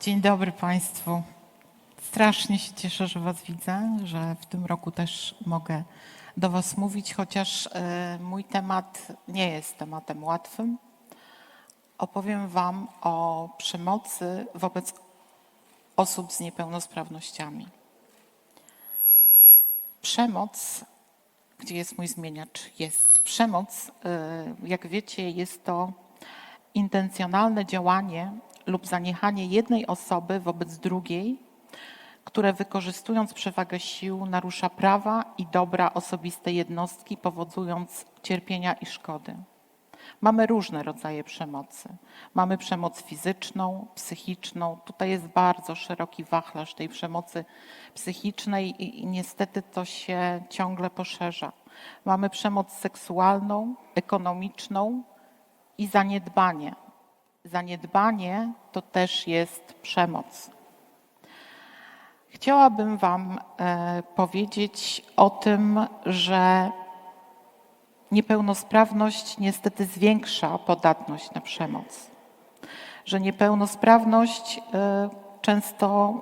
Dzień dobry Państwu. Strasznie się cieszę, że Was widzę, że w tym roku też mogę do Was mówić, chociaż e, mój temat nie jest tematem łatwym. Opowiem Wam o przemocy wobec osób z niepełnosprawnościami. Przemoc, gdzie jest mój zmieniacz? Jest. Przemoc, e, jak wiecie, jest to intencjonalne działanie lub zaniechanie jednej osoby wobec drugiej, które wykorzystując przewagę sił narusza prawa i dobra osobiste jednostki, powodując cierpienia i szkody. Mamy różne rodzaje przemocy. Mamy przemoc fizyczną, psychiczną. Tutaj jest bardzo szeroki wachlarz tej przemocy psychicznej i, i niestety to się ciągle poszerza. Mamy przemoc seksualną, ekonomiczną i zaniedbanie. Zaniedbanie to też jest przemoc. Chciałabym Wam e, powiedzieć o tym, że niepełnosprawność niestety zwiększa podatność na przemoc. Że niepełnosprawność e, często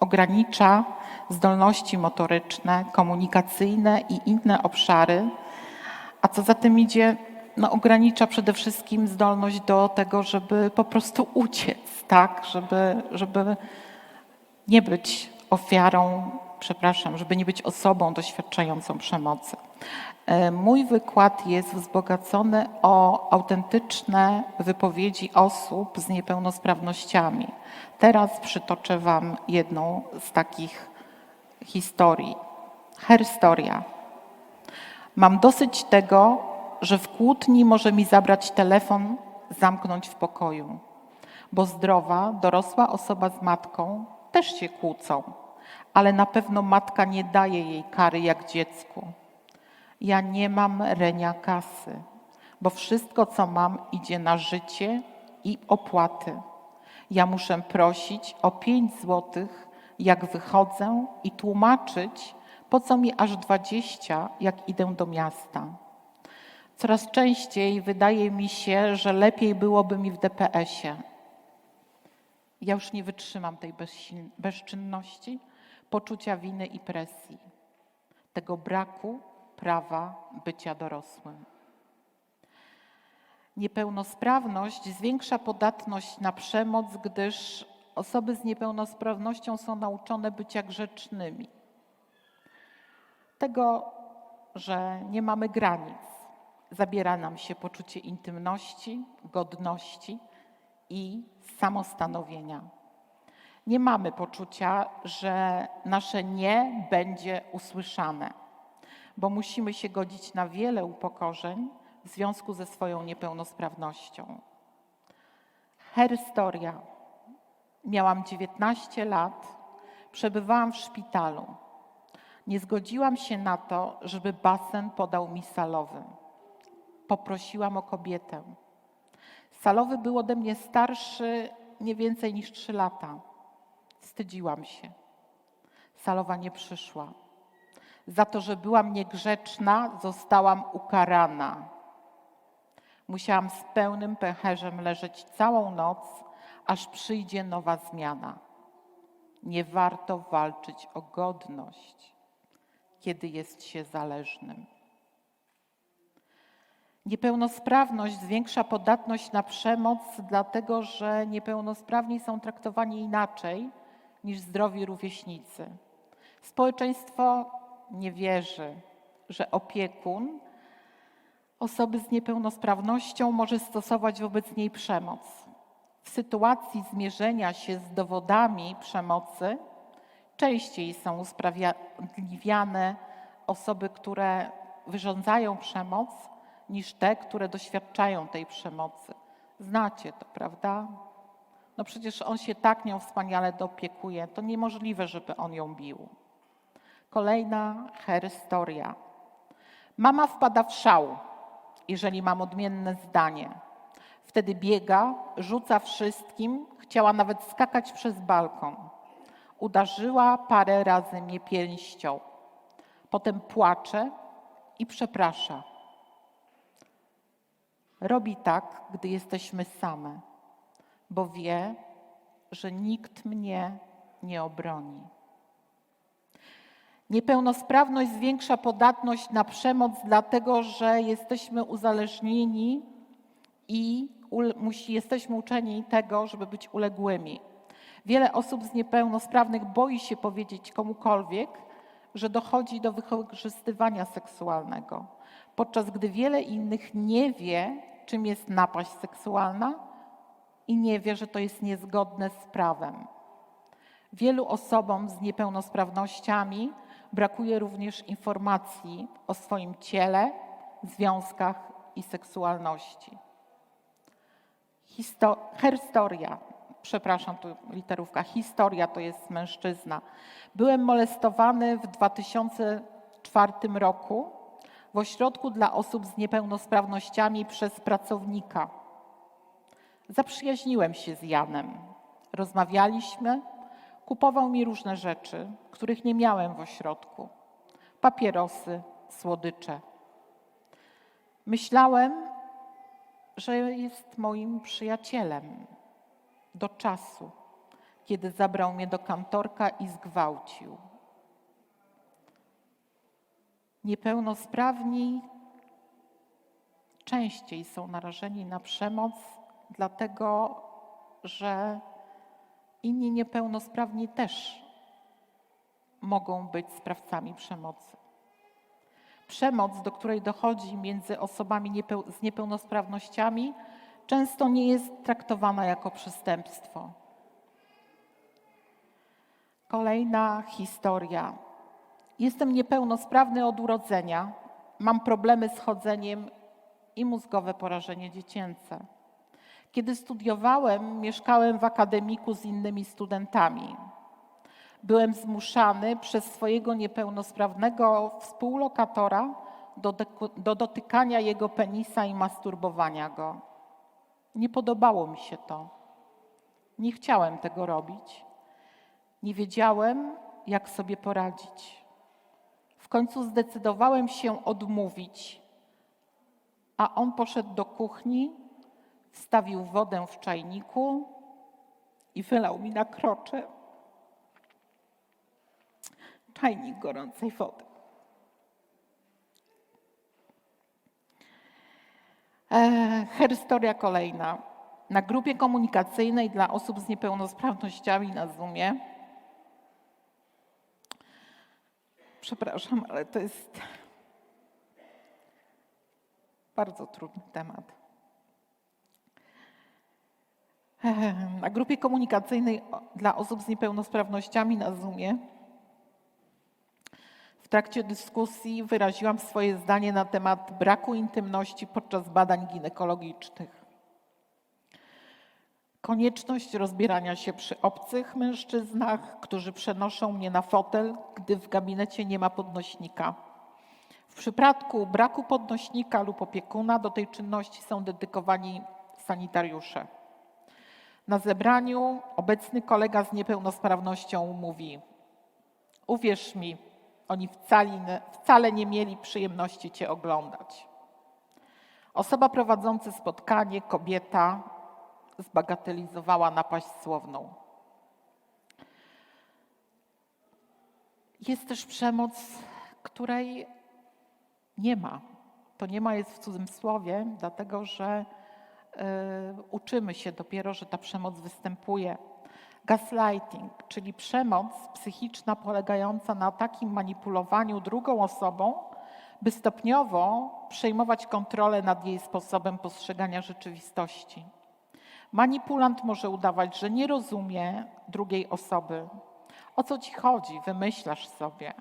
ogranicza zdolności motoryczne, komunikacyjne i inne obszary, a co za tym idzie, no, ogranicza przede wszystkim zdolność do tego, żeby po prostu uciec, tak? żeby, żeby nie być ofiarą, przepraszam, żeby nie być osobą doświadczającą przemocy. E, Mój wykład jest wzbogacony o autentyczne wypowiedzi osób z niepełnosprawnościami. Teraz przytoczę Wam jedną z takich historii. Herstoria. Mam dosyć tego, że w kłótni może mi zabrać telefon, zamknąć w pokoju, bo zdrowa, dorosła osoba z matką też się kłócą, ale na pewno matka nie daje jej kary jak dziecku. Ja nie mam renia kasy, bo wszystko, co mam, idzie na życie i opłaty. Ja muszę prosić o pięć złotych, jak wychodzę i tłumaczyć, po co mi aż dwadzieścia, jak idę do miasta. Coraz częściej wydaje mi się, że lepiej byłoby mi w DPS-ie. Ja już nie wytrzymam tej bezczynności, poczucia winy i presji, tego braku prawa bycia dorosłym. Niepełnosprawność zwiększa podatność na przemoc, gdyż osoby z niepełnosprawnością są nauczone bycia grzecznymi. Tego, że nie mamy granic, zabiera nam się poczucie intymności, godności i samostanowienia. Nie mamy poczucia, że nasze nie będzie usłyszane, bo musimy się godzić na wiele upokorzeń w związku ze swoją niepełnosprawnością. Herstoria. Miałam 19 lat, przebywałam w szpitalu. Nie zgodziłam się na to, żeby basen podał mi salowy. Poprosiłam o kobietę. Salowy był ode mnie starszy nie więcej niż trzy lata. Wstydziłam się. Salowa nie przyszła. Za to, że byłam niegrzeczna, zostałam ukarana. Musiałam z pełnym pęcherzem leżeć całą noc, aż przyjdzie nowa zmiana. Nie warto walczyć o godność, kiedy jest się zależnym. Niepełnosprawność zwiększa podatność na przemoc, dlatego że niepełnosprawni są traktowani inaczej niż zdrowi rówieśnicy. Społeczeństwo nie wierzy, że opiekun osoby z niepełnosprawnością może stosować wobec niej przemoc. W sytuacji zmierzenia się z dowodami przemocy częściej są usprawiedliwiane osoby, które wyrządzają przemoc, niż te, które doświadczają tej przemocy. Znacie to, prawda? No przecież on się tak nią wspaniale dopiekuje, to niemożliwe, żeby on ją bił. Kolejna herstoria. Mama wpada w szał, jeżeli mam odmienne zdanie. Wtedy biega, rzuca wszystkim, chciała nawet skakać przez balkon. Uderzyła parę razy mnie pięścią. Potem płacze i przeprasza. Robi tak, gdy jesteśmy same, bo wie, że nikt mnie nie obroni. Niepełnosprawność zwiększa podatność na przemoc, dlatego że jesteśmy uzależnieni i musi, jesteśmy uczeni tego, żeby być uległymi. Wiele osób z niepełnosprawnych boi się powiedzieć komukolwiek, że dochodzi do wykorzystywania seksualnego, podczas gdy wiele innych nie wie, czym jest napaść seksualna i nie wie, że to jest niezgodne z prawem. Wielu osobom z niepełnosprawnościami brakuje również informacji o swoim ciele, związkach i seksualności. Histo historia, przepraszam, tu literówka, historia to jest mężczyzna. Byłem molestowany w 2004 roku w ośrodku dla osób z niepełnosprawnościami przez pracownika. Zaprzyjaźniłem się z Janem. Rozmawialiśmy, kupował mi różne rzeczy, których nie miałem w ośrodku: papierosy, słodycze. Myślałem, że jest moim przyjacielem do czasu, kiedy zabrał mnie do kantorka i zgwałcił. Niepełnosprawni częściej są narażeni na przemoc, dlatego że inni niepełnosprawni też mogą być sprawcami przemocy. Przemoc, do której dochodzi między osobami z niepełnosprawnościami, często nie jest traktowana jako przestępstwo. Kolejna historia. Jestem niepełnosprawny od urodzenia, mam problemy z chodzeniem i mózgowe porażenie dziecięce. Kiedy studiowałem, mieszkałem w akademiku z innymi studentami. Byłem zmuszany przez swojego niepełnosprawnego współlokatora do, do dotykania jego penisa i masturbowania go. Nie podobało mi się to. Nie chciałem tego robić. Nie wiedziałem, jak sobie poradzić. W końcu zdecydowałem się odmówić, a on poszedł do kuchni, wstawił wodę w czajniku i wylał mi na krocze czajnik gorącej wody. E, historia kolejna. Na grupie komunikacyjnej dla osób z niepełnosprawnościami na Zoomie. Przepraszam, ale to jest bardzo trudny temat. E, na grupie komunikacyjnej dla osób z niepełnosprawnościami na Zoomie w trakcie dyskusji wyraziłam swoje zdanie na temat braku intymności podczas badań ginekologicznych. Konieczność rozbierania się przy obcych mężczyznach, którzy przenoszą mnie na fotel, gdy w gabinecie nie ma podnośnika. W przypadku braku podnośnika lub opiekuna do tej czynności są dedykowani sanitariusze. Na zebraniu obecny kolega z niepełnosprawnością mówi: Uwierz mi, oni wcale, wcale nie mieli przyjemności Cię oglądać. Osoba prowadząca spotkanie, kobieta, zbagatelizowała napaść słowną. Jest też przemoc, której nie ma. To nie ma jest w cudzym słowie, dlatego że y, uczymy się dopiero, że ta przemoc występuje. Gaslighting, czyli przemoc psychiczna polegająca na takim manipulowaniu drugą osobą, by stopniowo przejmować kontrolę nad jej sposobem postrzegania rzeczywistości. Manipulant może udawać, że nie rozumie drugiej osoby. O co ci chodzi? Wymyślasz sobie.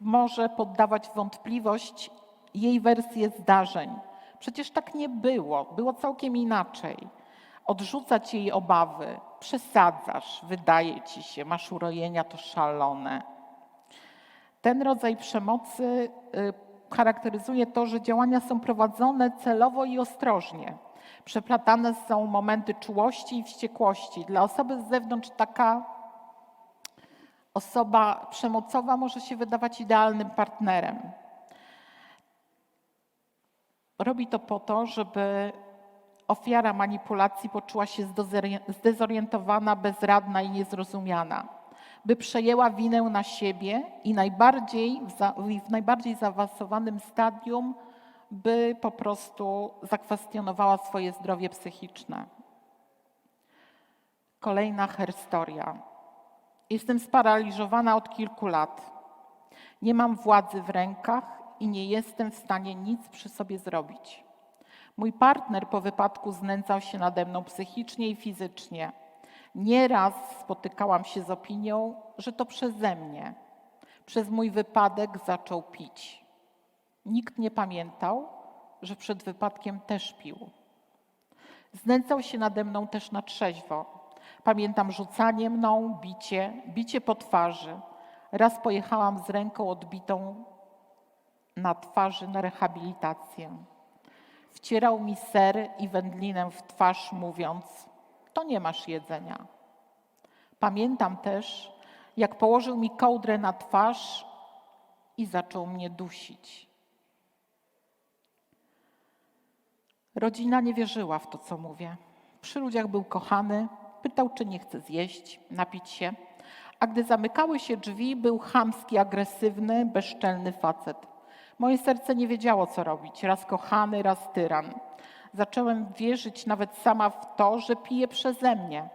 Może poddawać wątpliwość jej wersję zdarzeń. Przecież tak nie było, było całkiem inaczej. Odrzucać jej obawy, przesadzasz, wydaje ci się, masz urojenia, to szalone. Ten rodzaj przemocy y, charakteryzuje to, że działania są prowadzone celowo i ostrożnie. Przeplatane są momenty czułości i wściekłości. Dla osoby z zewnątrz taka osoba przemocowa może się wydawać idealnym partnerem. Robi to po to, żeby ofiara manipulacji poczuła się zdezorientowana, bezradna i niezrozumiana. By przejęła winę na siebie i najbardziej w najbardziej zaawansowanym stadium, by po prostu zakwestionowała swoje zdrowie psychiczne. Kolejna herstoria. Jestem sparaliżowana od kilku lat. Nie mam władzy w rękach i nie jestem w stanie nic przy sobie zrobić. Mój partner po wypadku znęcał się nade mną psychicznie i fizycznie. Nieraz spotykałam się z opinią, że to przeze mnie. Przez mój wypadek zaczął pić. Nikt nie pamiętał, że przed wypadkiem też pił. Znęcał się nade mną też na trzeźwo. Pamiętam rzucanie mną, bicie, bicie po twarzy. Raz pojechałam z ręką odbitą na twarzy na rehabilitację. Wcierał mi ser i wędlinę w twarz, mówiąc: To nie masz jedzenia. Pamiętam też, jak położył mi kołdrę na twarz i zaczął mnie dusić. Rodzina nie wierzyła w to, co mówię. Przy ludziach był kochany, pytał, czy nie chce zjeść, napić się, a gdy zamykały się drzwi, był chamski, agresywny, bezczelny facet. Moje serce nie wiedziało, co robić. Raz kochany, raz tyran. Zacząłem wierzyć nawet sama w to, że pije przeze mnie,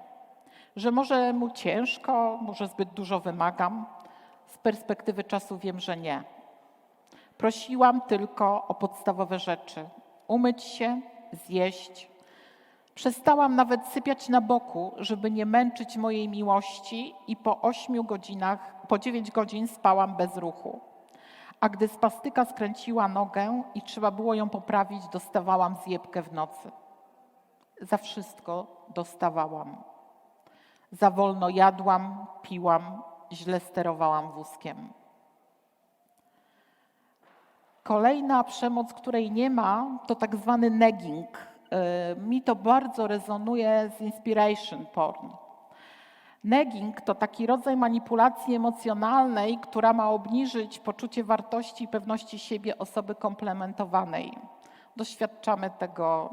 że może mu ciężko, może zbyt dużo wymagam. Z perspektywy czasu wiem, że nie. Prosiłam tylko o podstawowe rzeczy: umyć się, zjeść. Przestałam nawet sypiać na boku, żeby nie męczyć mojej miłości, i po ośmiu godzinach, po dziewięć godzin spałam bez ruchu. A gdy spastyka skręciła nogę i trzeba było ją poprawić, dostawałam zjebkę w nocy. Za wszystko dostawałam. Za wolno jadłam, piłam, źle sterowałam wózkiem. Kolejna przemoc, której nie ma, to tak zwany negging. Y, Mi to bardzo rezonuje z inspiration porn. Negging to taki rodzaj manipulacji emocjonalnej, która ma obniżyć poczucie wartości i pewności siebie osoby komplementowanej. Doświadczamy tego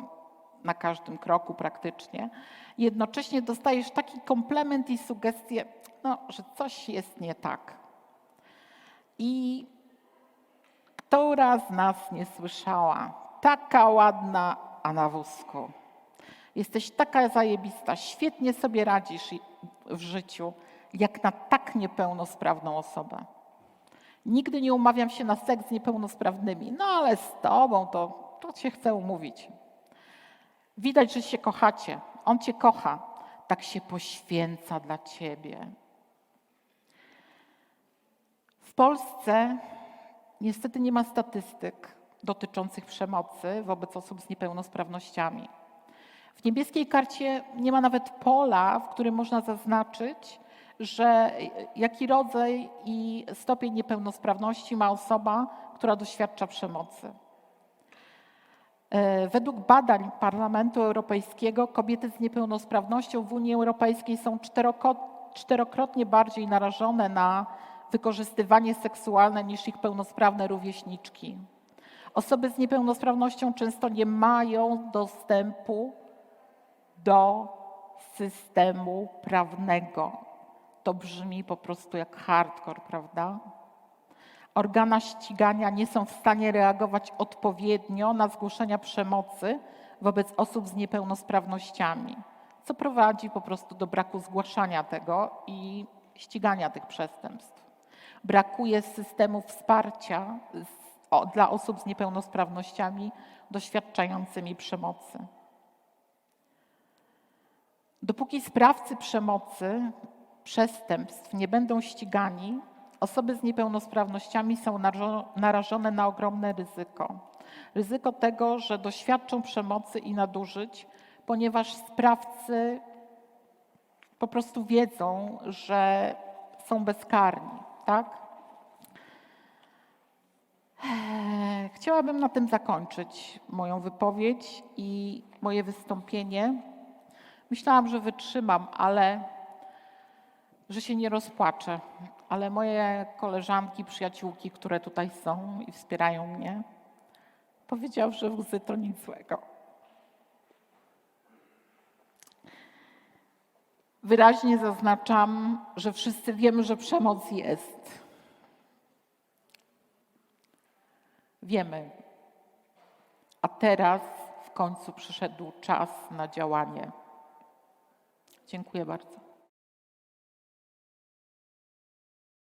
na każdym kroku praktycznie. Jednocześnie dostajesz taki komplement i sugestię, no, że coś jest nie tak. I która z nas nie słyszała? Taka ładna, a na wózku. Jesteś taka zajebista, świetnie sobie radzisz w życiu, jak na tak niepełnosprawną osobę. Nigdy nie umawiam się na seks z niepełnosprawnymi, no ale z tobą to, to się chcę umówić. Widać, że się kochacie. On cię kocha. Tak się poświęca dla ciebie. W Polsce niestety nie ma statystyk dotyczących przemocy wobec osób z niepełnosprawnościami. W niebieskiej karcie nie ma nawet pola, w którym można zaznaczyć, że jaki rodzaj i stopień niepełnosprawności ma osoba, która doświadcza przemocy. E, Według badań Parlamentu Europejskiego kobiety z niepełnosprawnością w Unii Europejskiej są czterokrotnie bardziej narażone na wykorzystywanie seksualne niż ich pełnosprawne rówieśniczki. Osoby z niepełnosprawnością często nie mają dostępu do systemu prawnego. To brzmi po prostu jak hardcore, prawda? Organa ścigania nie są w stanie reagować odpowiednio na zgłoszenia przemocy wobec osób z niepełnosprawnościami, co prowadzi po prostu do braku zgłaszania tego i ścigania tych przestępstw. Brakuje systemu wsparcia dla osób z niepełnosprawnościami doświadczającymi przemocy. Dopóki sprawcy przemocy, przestępstw nie będą ścigani, osoby z niepełnosprawnościami są narażo- narażone na ogromne ryzyko. Ryzyko tego, że doświadczą przemocy i nadużyć, ponieważ sprawcy po prostu wiedzą, że są bezkarni, tak? Eee, Chciałabym na tym zakończyć moją wypowiedź i moje wystąpienie. Myślałam, że wytrzymam, ale że się nie rozpłaczę. Ale moje koleżanki, przyjaciółki, które tutaj są i wspierają mnie, powiedziały, że łzy to nic złego. Wyraźnie zaznaczam, że wszyscy wiemy, że przemoc jest. Wiemy. A teraz w końcu przyszedł czas na działanie. Dziękuję bardzo.